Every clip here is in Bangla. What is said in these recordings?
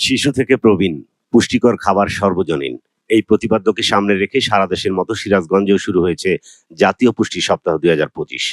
শিশু থেকে প্রবীণ, পুষ্টিকর খাবার সর্বজনীন। এই প্রতিপাদ্যকে সামনে রেখে সারা দেশের মতো সিরাজগঞ্জেও শুরু হয়েছে জাতীয় পুষ্টি সপ্তাহ দুই হাজার পঁচিশ।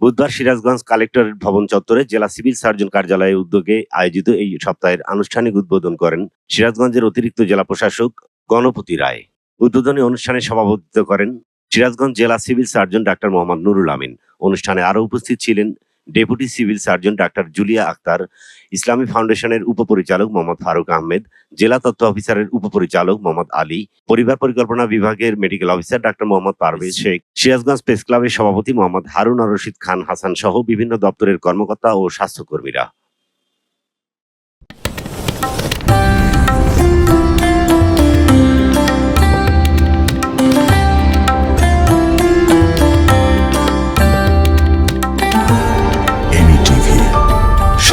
বুধবার সিরাজগঞ্জ কালেক্টরেট ভবন চত্বরে জেলা সিভিল সার্জন কার্যালয়ের উদ্যোগে আয়োজিত এই সপ্তাহের আনুষ্ঠানিক উদ্বোধন করেন সিরাজগঞ্জের অতিরিক্ত জেলা প্রশাসক গণপতি রায়। উদ্বোধনী অনুষ্ঠানে সভাপতিত্ব করেন সিরাজগঞ্জ জেলা civil surgeon doctor Mohammad Nurul Amin. অনুষ্ঠানে আরও উপস্থিত ছিলেন deputy civil surgeon doctor Julia Akter Islami ফাউন্ডেশনের উপপরিচালক মোহাম্মদ ফারুক আহমেদ জেলা তথ্য অফিসারের উপপরিচালক মোহাম্মদ আলী পরিবার পরিকল্পনা বিভাগের medical officer doctor Mohammad Parvez Sheikh Sirajganj press ক্লাবের সভাপতি মোহাম্মদ হারুন আর রশিদ খান হাসান সহ বিভিন্ন দপ্তরের কর্মকর্তা ও স্বাস্থ্যকর্মীরা।